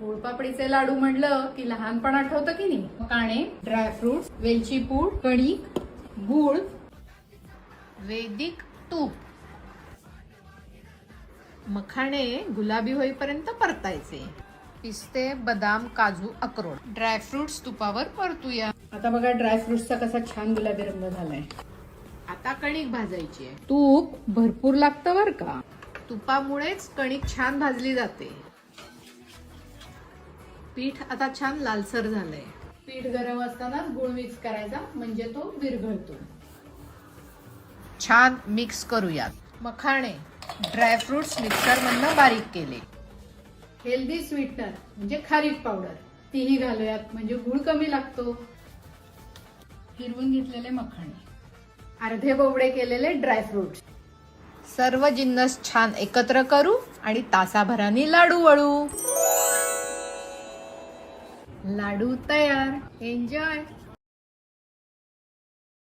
गुळपापडीचे लाडू म्हणलं की लहानपण आठवतं की नाही? काणे ड्रायफ्रुट्स वेलची पूड कणिक गुळ वैदिक तूप. मखाणे गुलाबी होईपर्यंत परतायचे. पिस्ते बदाम काजू अक्रोड. ड्रायफ्रुट्स तुपावर परतूया. आता बघा ड्रायफ्रुट्सचा कसा छान गुलाबी रंग झालाय. आता कणिक भाजायची आहे. तूप भरपूर लागतं बर का? तुपामुळेच कणिक छान भाजली जाते. पीठ आता छान लालसर झालंय. पीठ गरम असताना गुळ मिक्स करायचा म्हणजे तो विरघळतो. छान मिक्स करूयात. मखाणे ड्रायफ्रुट्स मिक्सर मधनं बारीक केले. हेल्दी स्वीटनर म्हणजे खारीक पावडर तीही घालूयात म्हणजे गुळ कमी लागतो. फिरवून घेतलेले मखाणे. अर्धे बोबडे केलेले ड्रायफ्रुट्स सर्व जिन्नस छान एकत्र करू आणि तासाभराने लाडू वळू. लाडू तयार. एन्जॉय